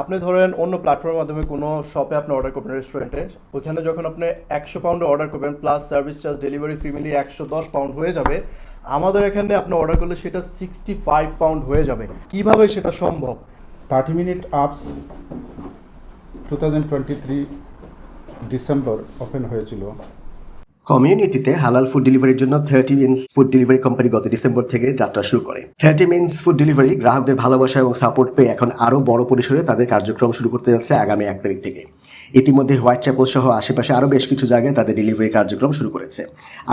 আপনি ধরেন অন্য প্ল্যাটফর্মের মাধ্যমে কোনো শপে আপনি অর্ডার করবেন রেস্টুরেন্টে ওইখানে যখন আপনি একশো পাউন্ডে অর্ডার করবেন plus service charge delivery fee মিলিয়ে একশো দশ পাউন্ড হয়ে যাবে, আমাদের এখানে আপনি অর্ডার করলে সেটা সিক্সটি ফাইভ পাউন্ড হয়ে যাবে। কীভাবে সেটা সম্ভব? থার্টি মিনিট আপস two thousand twenty three December open হয়েছিল। কমিউনিটিতে হালাল ফুড ডেলিভারির জন্য thirty mins food delivery company গত ডিসেম্বর থেকে যাত্রা শুরু করে। থার্টি মিনস ফুড ডেলিভারি গ্রাহকদের ভালোবাসা এবং সাপোর্ট পেয়ে এখন আরও বড় পরিসরে তাদের কার্যক্রম শুরু করতে যাচ্ছে আগামী এক তারিখ থেকে। ইতিমধ্যে হোয়াইট চ্যাপেল সহ আশেপাশে আরও বেশ কিছু জায়গায় তাদের ডেলিভারি কার্যক্রম শুরু করেছে।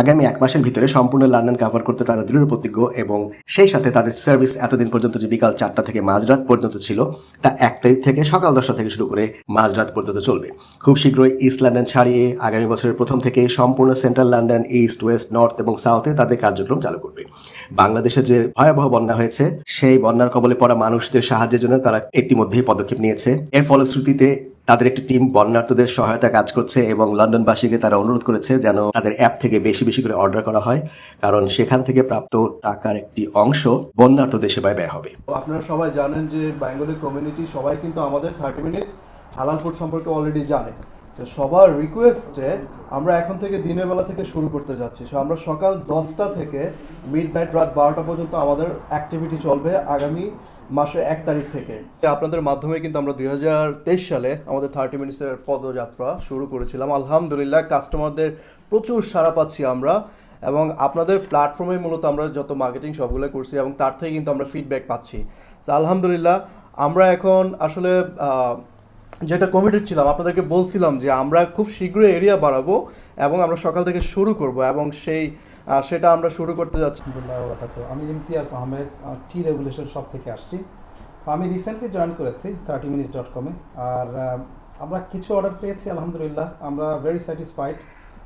আগামী এক মাসের ভিতরে সম্পূর্ণ লন্ডন কভার করতে তারা দৃঢ় প্রতিজ্ঞ এবং সেই সাথে তাদের সার্ভিস এতদিন পর্যন্ত যে বিকাল চারটা থেকে মাঝরাত পর্যন্ত ছিল, তা এক তারিখ থেকে সকাল দশটা থেকে শুরু করে মাঝরাত পর্যন্ত চলবে। খুব শীঘ্রই ইস্ট লন্ডন ছাড়িয়ে আগামী বছরের প্রথম থেকে সম্পূর্ণ central London east west north এবং সাউথে তাদের কার্যক্রম চালু করবে। বাংলাদেশে যে ভয়াবহ বন্যা হয়েছে, সেই বন্যার কবলে পড়া মানুষদের সাহায্যের জন্য তারা ইতিমধ্যেই পদক্ষেপ নিয়েছে। এর ফলশ্রুতিতে তাদের একটি টিম বন্যার্থদের সহায়তা কাজ করছে এবং লন্ডনবাসীকে তারা অনুরোধ করেছে যেন তাদের অ্যাপ থেকে বেশি বেশি করে অর্ডার করা হয়, কারণ সেখান থেকে প্রাপ্ত টাকার একটি অংশ বন্যার্থদের সেবায় ব্যয় হবে। আপনারা সবাই জানেন যে বেঙ্গলি কমিউনিটি সবাই কিন্তু আমাদের থার্টি মিনিটস হালাল ফুড সম্পর্কে অলরেডি জানে। সবার রিকোয়েস্টে আমরা এখন থেকে দিনের বেলা থেকে শুরু করতে যাচ্ছি। সো আমরা সকাল দশটা থেকে মিড নাইট রাত বারোটা পর্যন্ত আমাদের অ্যাক্টিভিটি চলবে। আগামী মাসের এক তারিখ থেকে। আপনাদের মাধ্যমে কিন্তু আমরা দুই হাজার তেইশ সালে আমাদের থার্টি মিনিটসের পদযাত্রা শুরু করেছিলাম। আলহামদুলিল্লাহ কাস্টমারদের প্রচুর সাড়া পাচ্ছি আমরা এবং আপনাদের প্ল্যাটফর্মে মূলত আমরা যত মার্কেটিং সবগুলো করছি এবং তার থেকে কিন্তু আমরা ফিডব্যাক পাচ্ছি। আলহামদুলিল্লাহ, আমরা এখন আসলে যেটা কমিটেড ছিলাম, আপনাদেরকে বলছিলাম যে আমরা খুব শীঘ্রই এরিয়া বাড়াবো এবং আমরা সকাল থেকে শুরু করব এবং সেই সেটা আমরা শুরু করতে যাচ্ছি। আমি Imtiaz Ahmed T regulation shop থেকে আসছি। আমি রিসেন্টলি জয়েন করেছি থার্টি মিনিটস ডট কমে আর আমরা কিছু অর্ডার পেয়েছি, আলহামদুলিল্লাহ। আমরা ভেরি স্যাটিসফাইড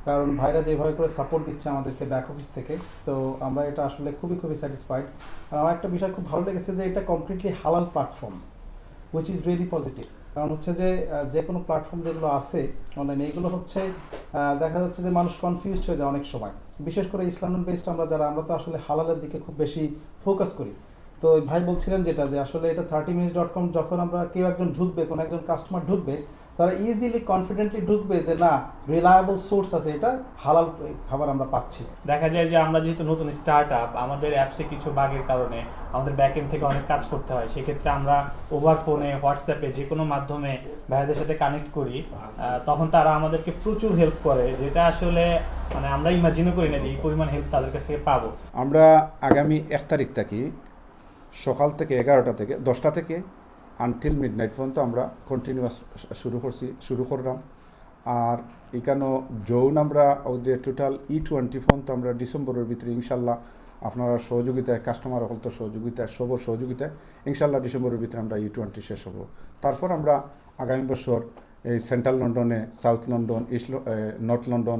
কারণ ভাইরা যেভাবে করে সাপোর্ট দিচ্ছে আমাদেরকে ব্যাক অফিস থেকে। তো, আমরা এটা আসলে খুবই খুবই স্যাটিসফাইড আর আমার একটা বিষয় খুব ভালো লেগেছে যে এটা কমপ্লিটলি হালাল platform which is really positive কারণ হচ্ছে যে যে কোনো প্ল্যাটফর্ম যেগুলো আছে অনলাইনে এগুলো হচ্ছে দেখা যাচ্ছে যে মানুষ কনফিউজ হয়ে যায় অনেক সময়। বিশেষ করে ইসলাম বেসড আমরা যারা, আমরা তো আসলে হালালের দিকে খুব বেশি ফোকাস করি। তো ভাই বলছিলেন যেটা, যে আসলে এটা থার্টি মিনিটস ডট কম যখন আমরা কেউ একজন ঢুকবে, কোনো একজন কাস্টমার ঢুকবে তারা ইজিলি কনফিডেন্টলি ঢুকবে যে না রিলায়েবল সোর্স আছে এটা হালাল খাবার আমরা পাচ্ছি। দেখা যায় যে আমরা যেহেতু নতুন স্টার্ট আপ আমাদের অ্যাপসে কিছু বাগের কারণে আমাদের ব্যাক এন্ড থেকে অনেক কাজ করতে হয়। সেক্ষেত্রে আমরা ওভার ফোনে হোয়াটসঅ্যাপে যে কোনো মাধ্যমে ভাইয়াদের সাথে কানেক্ট করি তখন তারা আমাদেরকে প্রচুর হেল্প করে যেটা আসলে মানে আমরা ইমাজিনও করি না যে এই পরিমাণ হেল্প তাদের কাছ থেকে পাবো। আমরা আগামী এক তারিখ থেকে সকাল থেকে এগারোটা থেকে দশটা থেকে আনটিল মিড নাইট পর্যন্ত আমরা কন্টিনিউয়াস শুরু করছি, শুরু করলাম। আর এখানেও যৌন আমরা ওদের টোটাল ই টোয়েন্টি পর্যন্ত আমরা ডিসেম্বরের ভিতরে ইনশাল্লাহ আপনারা সহযোগিতায় কাস্টমার হলতো সহযোগিতায়, সবর সহযোগিতায় ইনশাল্লাহ ডিসেম্বরের ভিতরে আমরা ই টোয়েন্টি শেষ হব। তারপর আমরা আগামী বছর এই সেন্ট্রাল লন্ডনে south London east north London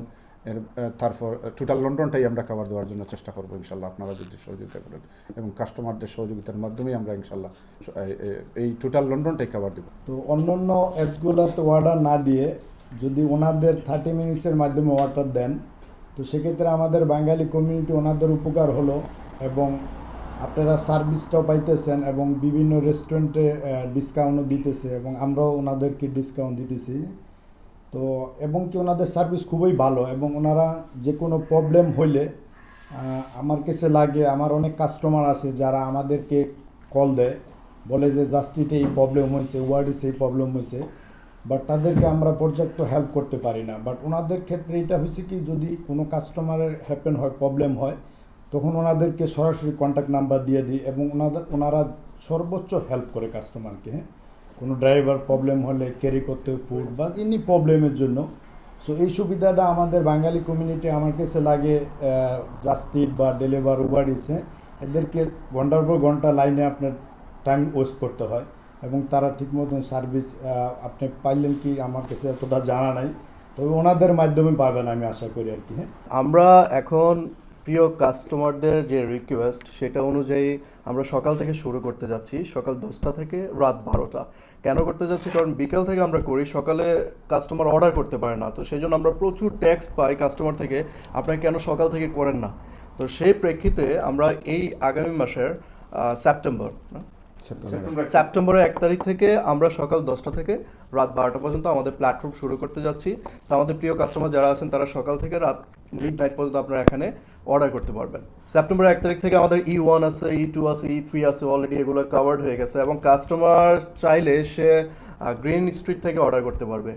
এর তারপর টোটাল লন্ডনটাই আমরা কভার দেওয়ার জন্য চেষ্টা করব ইনশাল্লাহ আপনারা যদি সহযোগিতা করেন এবং কাস্টমারদের সহযোগিতার মাধ্যমেই আমরা ইনশাল্লাহ এই টোটাল লন্ডনটাই কভার দেবো। তো অন্য অন্য অ্যাপসগুলোতে অর্ডার না দিয়ে যদি ওনাদের থার্টি মিনিটসের মাধ্যমে অর্ডার দেন, তো সেক্ষেত্রে আমাদের বাঙালি কমিউনিটি ওনাদের উপকার হলো এবং আপনারা সার্ভিসটাও পাইতেছেন এবং বিভিন্ন রেস্টুরেন্টে ডিসকাউন্টও দিতেছে এবং আমরাও ওনাদেরকে ডিসকাউন্ট দিতেছি। তো, এবং কি ওনাদের সার্ভিস খুবই ভালো, এবং ওনারা যে কোনো প্রবলেম হইলে আমার কাছে লাগে, আমার অনেক কাস্টমার আছে যারা আমাদেরকে কল দেয়, বলে যে জাস্টিতে এই প্রবলেম হয়েছে ওয়ার্ডিসে এই প্রবলেম হয়েছে বাট তাদেরকে আমরা পর্যাপ্ত হেল্প করতে পারি না। বাট ওনাদের ক্ষেত্রে এটা হয়েছে কি, যদি কোনো কাস্টমারের হ্যাপেন হয় প্রবলেম হয়, তখন ওনাদেরকে সরাসরি কন্ট্যাক্ট নাম্বার দিয়ে দিই, এবং ওনাদের, ওনারা সর্বোচ্চ হেল্প করে কাস্টমারকে হ্যাঁ। কোনো ড্রাইভার প্রবলেম হলে ক্যারি করতে ফুড বা এমনি প্রবলেমের জন্য। সো এই সুবিধাটা আমাদের বাঙালি কমিউনিটি আমার কাছে লাগে জাস্টিট বা ডেলিভার উবার ইসে এদেরকে ঘণ্টার পর ঘণ্টা লাইনে আপনার টাইম ওয়েস্ট করতে হয় এবং তারা ঠিক মতন সার্ভিস আপনি পাইলেন কি আমার কাছে এতটা জানা নাই। তবে ওনাদের মাধ্যমে পাবেন আমি আশা করি আর কি হ্যাঁ। আমরা এখন প্রিয় কাস্টমারদের যে রিকোয়েস্ট সেটা অনুযায়ী আমরা সকাল থেকে শুরু করতে যাচ্ছি। সকাল দশটা থেকে রাত বারোটা। কেন করতে যাচ্ছি? কারণ বিকেল থেকে আমরা করি সকালে কাস্টমার অর্ডার করতে পারে না। তো সেই জন্য আমরা প্রচুর ট্যাক্স পাই কাস্টমার থেকে আপনারা কেন সকাল থেকে করেন না? তো সেই প্রেক্ষিতে আমরা এই আগামী মাসের সেপ্টেম্বর? সেপ্টেম্বর সেপ্টেম্বরের এক তারিখ থেকে আমরা সকাল দশটা থেকে রাত বারোটা পর্যন্ত আমাদের প্ল্যাটফর্ম শুরু করতে যাচ্ছি। তো আমাদের প্রিয় কাস্টমার যারা আছেন তারা সকাল থেকে রাত মিড নাইট পর্যন্ত আপনারা এখানে অর্ডার করতে পারবেন। সেপ্টেম্বর এক তারিখ থেকে আমাদের ই ওয়ান আছে ই টু আছে ই থ্রি আছে অলরেডি এগুলো কাভার্ড হয়ে গেছে এবং কাস্টমার চাইলে সে গ্রিন স্ট্রিট থেকে অর্ডার করতে পারবে।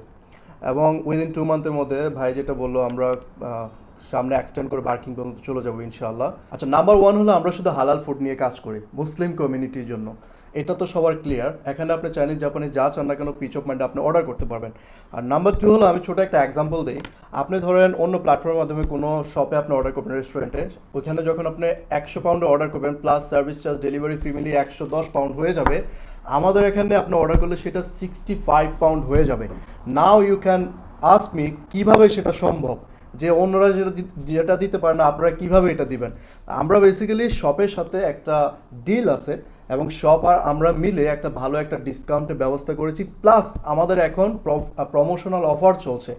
এবং উইদিন টু মান্থের মধ্যে ভাই যেটা বলল, আমরা সামনে এক্সটেন্ড করে বার্কিং পর্যন্ত চলে যাব ইনশাআল্লাহ। আচ্ছা নাম্বার ওয়ান হলো আমরা শুধু হালাল ফুড নিয়ে কাজ করি মুসলিম কমিউনিটির জন্য। এটা তো সবার ক্লিয়ার এখানে আপনি চাইনিজ জাপানি যা চান না কেন পিচ অফ মাইন্ডে আপনি অর্ডার করতে পারবেন। আর নাম্বার টু হলো, আমি ছোটো একটা এক্সাম্পল দিই। আপনি ধরেন অন্য প্ল্যাটফর্মের মাধ্যমে কোনো শপে আপনি অর্ডার করবেন রেস্টুরেন্টে ওইখানে যখন আপনি একশো পাউন্ডে অর্ডার করবেন plus service charge delivery fee মিলিয়ে একশো দশ পাউন্ড হয়ে যাবে, আমাদের এখানে আপনি অর্ডার করলে সেটা সিক্সটি ফাইভ পাউন্ড হয়ে যাবে। Now you can ask me কীভাবে সেটা সম্ভব? যে অন্যরা যেটা যেটা দিতে পারে না, আপনারা কীভাবে এটা দিবেন? আমরা বেসিক্যালি শপের সাথে একটা ডিল আছে। এবং শপ আর আমরা মিলে একটা ভালো একটা ডিসকাউন্টের ব্যবস্থা করেছি। প্লাস আমাদের এখন প্রমোশনাল অফার চলছে।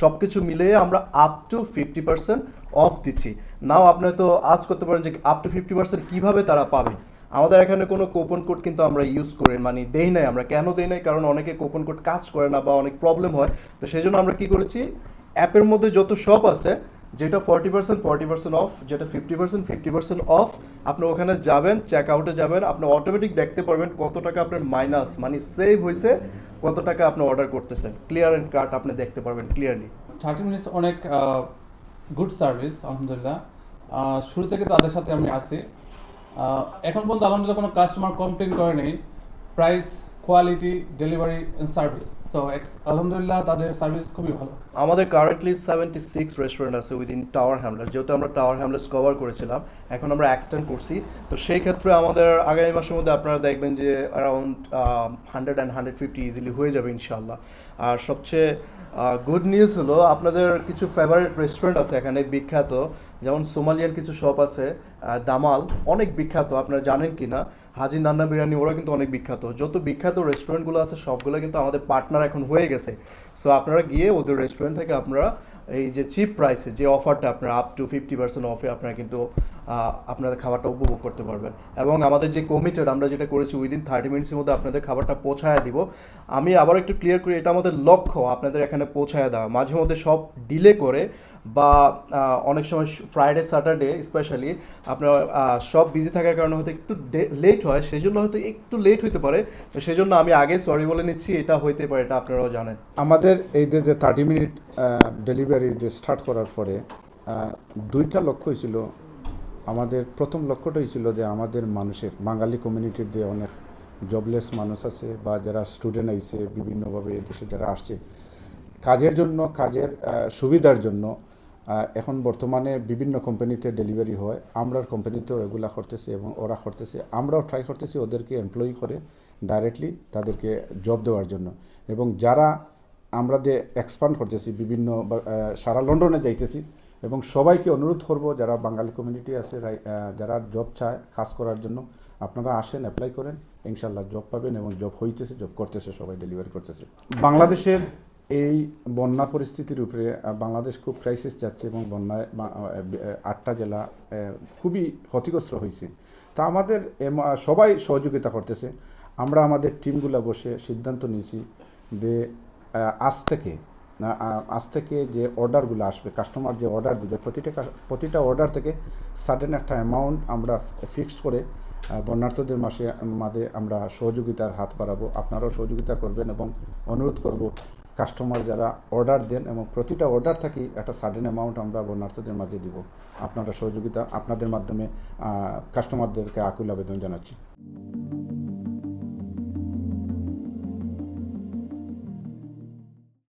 সব কিছু মিলিয়ে আমরা up to fifty percent off দিচ্ছি। নাও আপনি তো আজ করতে পারেন যে আপ টু ফিফটি পার্সেন্ট কীভাবে তারা পাবে? আমাদের এখানে কোনো কোপন কোড কিন্তু আমরা ইউজ করি মানে দেই নাই আমরা। কেন দেই নাই? কারণ অনেকে কোপন কোড কাজ করে না বা অনেক প্রবলেম হয়। তো সেই জন্য আমরা কী করেছি? অ্যাপের মধ্যে যত শপ আছে যেটা forty percent forty percent off যেটা fifty percent fifty percent off আপনি ওখানে যাবেন চেক আউটে যাবেন, আপনি অটোমেটিক দেখতে পারবেন কত টাকা আপনার মাইনাস মানে সেভ হয়েছে, কত টাকা আপনি অর্ডার করতেছেন। ক্লিয়ার অ্যান্ড কার্ট আপনি দেখতে পারবেন ক্লিয়ারলি থার্টি মিনিটস অনেক গুড সার্ভিস আলহামদুলিল্লাহ। শুরু থেকে তাদের সাথে আমি আছি। এখন পর্যন্ত আলহামদুলিল্লাহ কোনো কাস্টমার কমপ্লেন করেনি প্রাইস কোয়ালিটি ডেলিভারি সার্ভিস আমাদের কারেন্টলি সেভেন্টি সিক্স রেস্টুরেন্ট আছে উইদিন টাওয়ার হ্যামলেস যেহেতু আমরা টাওয়ার হ্যামলেস কভার করেছিলাম, এখন আমরা এক্সটেন্ড করছি। তো সেই ক্ষেত্রে আমাদের আগামী মাসের মধ্যে আপনারা দেখবেন যে around hundred and hundred fifty easily হয়ে যাবে ইনশাল্লাহ আর সবচেয়ে গুড নিউজ হলো, আপনাদের কিছু ফেভারিট রেস্টুরেন্ট আছে এখানে বিখ্যাত। যেমন সোমালিয়ান কিছু শপ আছে দামাল, অনেক বিখ্যাত, আপনারা জানেন কি না হাজি নান্না বিরিয়ানি ওরা কিন্তু অনেক বিখ্যাত। যত বিখ্যাত রেস্টুরেন্টগুলো আছে, সবগুলো কিন্তু আমাদের পার্টনার এখন হয়ে গেছে। সো আপনারা গিয়ে ওদের রেস্টুরেন্ট থেকে আপনারা এই যে চিপ প্রাইসে যে অফারটা আপনারা আপ টু ফিফটি পার্সেন্ট অফে আপনারা কিন্তু আহ, আপনাদের খাবারটা উপভোগ করতে পারবেন। এবং আমাদের যে কমিটেড আমরা যেটা করেছি উইদিন থার্টি মিনিটসের মধ্যে আপনাদের খাবারটা পৌঁছায় দিব। আমি আবার একটু ক্লিয়ার করি এটা আমাদের লক্ষ্য আপনাদের এখানে পৌঁছায় দেওয়া। মাঝে মধ্যে সব ডিলে করে বা অনেক সময় ফ্রাইডে স্যাটারডে স্পেশালি আপনার সব বিজি থাকার কারণে হয়তো একটু লেট হয় সেই জন্য হয়তো একটু লেট হতে পারে। তো সেই জন্য আমি আগে সরি বলে নিচ্ছি এটা হইতে পারে এটা আপনারাও জানেন। আমাদের এই যে থার্টি মিনিট ডেলিভারি যে স্টার্ট করার পরে দুইটা লক্ষ্য ছিল আমাদের প্রথম লক্ষ্যটাই ছিল যে আমাদের মানুষের, বাঙালি কমিউনিটির যে অনেক জবলেস মানুষ আছে বা যারা স্টুডেন্ট আইছে, বিভিন্নভাবে দেশে যারা আসছে, কাজের জন্য, কাজের সুবিধার জন্য এখন বর্তমানে বিভিন্ন কোম্পানিতে ডেলিভারি হয় আমরা কোম্পানিতেও এগুলা করতেছি এবং ওরা করতেছে, আমরাও ট্রাই করতেছি ওদেরকে এমপ্লয়ি করে ডাইরেক্টলি তাদেরকে জব দেওয়ার জন্য এবং যারা আমরা যে এক্সপান্ড করতেছি, বিভিন্ন সারা লন্ডনে যাইতেছি এবং সবাইকে অনুরোধ করব, যারা বাঙালি কমিউনিটি আছে যারা জব চায় কাজ করার জন্য, আপনারা আসেন অ্যাপ্লাই করেন, ইনশাল্লাহ জব পাবেন এবং জব হইতেছে জব করতেছে সবাই ডেলিভারি করতেছে। বাংলাদেশের এই বন্যা পরিস্থিতির উপরে বাংলাদেশ খুব ক্রাইসিস যাচ্ছে এবং বন্যায় আটটা জেলা খুবই ক্ষতিগ্রস্ত হয়েছে তা আমাদের সবাই সহযোগিতা করতেছে। আমরা আমাদের টিমগুলো বসে সিদ্ধান্ত নিয়েছি যে আজ থেকে আজ থেকে যে অর্ডারগুলো আসবে কাস্টমার যে অর্ডার দিবে, প্রতিটা প্রতিটা অর্ডার থেকে সাডেন একটা অ্যামাউন্ট আমরা ফিক্সড করে বন্যার্থদের মাসে মাঝে আমরা সহযোগিতার হাত বাড়াবো। আপনারাও সহযোগিতা করবেন এবং অনুরোধ করব কাস্টমার যারা অর্ডার দেন এবং প্রতিটা অর্ডার থেকে একটা সাডেন অ্যামাউন্ট আমরা বন্যার্থদের মাঝে দিব। আপনারা সহযোগিতা, আপনাদের মাধ্যমে কাস্টমারদেরকে আকুল আবেদন জানাচ্ছি।